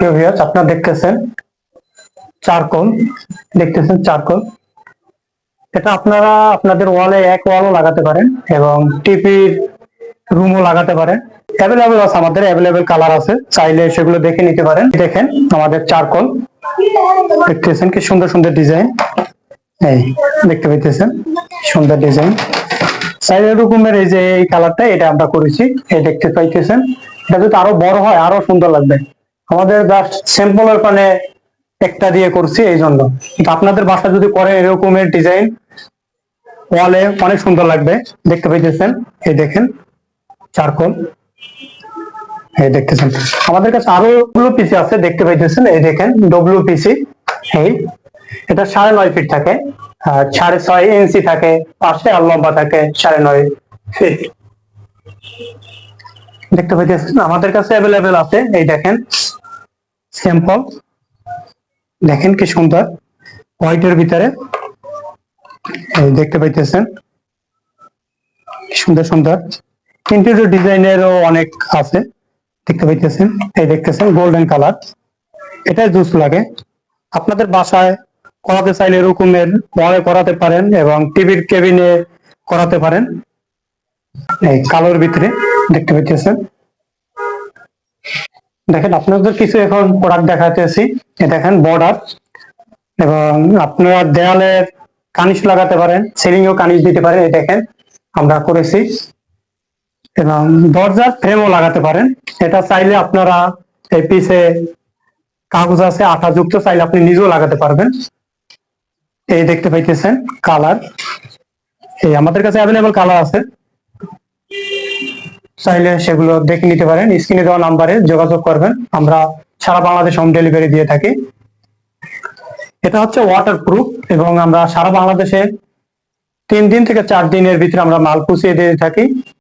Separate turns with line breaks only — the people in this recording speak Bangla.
প্রিয় ভিউয়ার্স আপনারা দেখতেছেন চারকোল দেখতেছেন চারকোল এটা আপনারা আপনাদের ওয়ালে এক ওয়ালও লাগাতে পারেন এবং টিপির রুমও লাগাতে পারেন। অ্যাভেলেবেল আছে আমাদের অ্যাভেলেবেল কালার আছে। চাইলে সেগুলো দেখে নিতে পারেন। দেখেন আমাদের চারকোল দেখতেছেন কি সুন্দর সুন্দর ডিজাইন এই দেখতে পাইতেছেন, সুন্দর ডিজাইন চাইলে রকমের এই যে এই কালারটা এটা আমরা করেছি। এই দেখতে পাইতেছেন। এটা যদি আরও বড় হয়, আরও সুন্দর লাগবে। আমাদের জাস্ট স্যাম্পলের পানে একটা দিয়ে করছি এই জন্য কিন্তু আপনাদের বাসা যদি করেন এরকমের ডিজাইন ওয়ালে অনেক সুন্দর লাগবে। দেখতে পাইতেছেন? এই দেখেন, চারকোল। এই দেখতেছেন। আমাদের কাছে আরও পিসি আছে, দেখতে পাইতেছেন? এই দেখেন ডব্লিউ পিসি এই, এটা সাড়ে নয় ফিট থাকে। সাড়ে ছয় ইঞ্চি থাকে, পাশে আর লম্বা থাকে, সাড়ে নয় ফিট দেখতে পাইতেছেন? আমাদের কাছে অ্যাভেলেবেল আছে, এই দেখেন। স্যাম্পল। দেখেন কি সুন্দর। হোয়াইটের ভিতরে। দেখতে পাইতেছেন। সুন্দর সুন্দর। ইন্টেরিয়র ডিজাইনেরও অনেক আছে। দেখতে পাইতেছেন। এই দেখতেছেন গোল্ডেন কালার এটা জুস লাগে। আপনাদের বাসায় করাতে চাইলে এরকমের ওয়ালে করাতে পারেন এবং টিভির কেবিনে করাতে পারেন। এই কালোর ভিতরে দেখতে পাইতেছেন। দেখেন, আপনাদের কিছু এখন প্রোডাক্ট দেখাতেছি দেখেন বর্ডার এবং আপনারা দেয়ালের কানিশ লাগাতে পারেন সিলিং ও কানিশ দিতে পারেন এই দেখেন, আমরা করেছি। এবং দরজার ফ্রেমও লাগাতে পারেন। এটা চাইলে আপনারা এই পিছে কাগজ আছে আঠা যুক্ত চাইলে আপনি নিজেও লাগাতে পারবেন। এই দেখতে পাইতেছেন কালার এই আমাদের কাছে অ্যাভেলেবল কালার আছে। চাইলে সেগুলো দেখে নিতে পারেন। স্ক্রিনে দেওয়া নাম্বারে যোগাযোগ করবেন। আমরা সারা বাংলাদেশ হোম ডেলিভারি দিয়ে থাকি। এটা হচ্ছে ওয়াটার প্রুফ এবং আমরা সারা বাংলাদেশে তিন দিন থেকে চার দিনের ভিতরে আমরা মাল পুষিয়ে দিয়ে থাকি।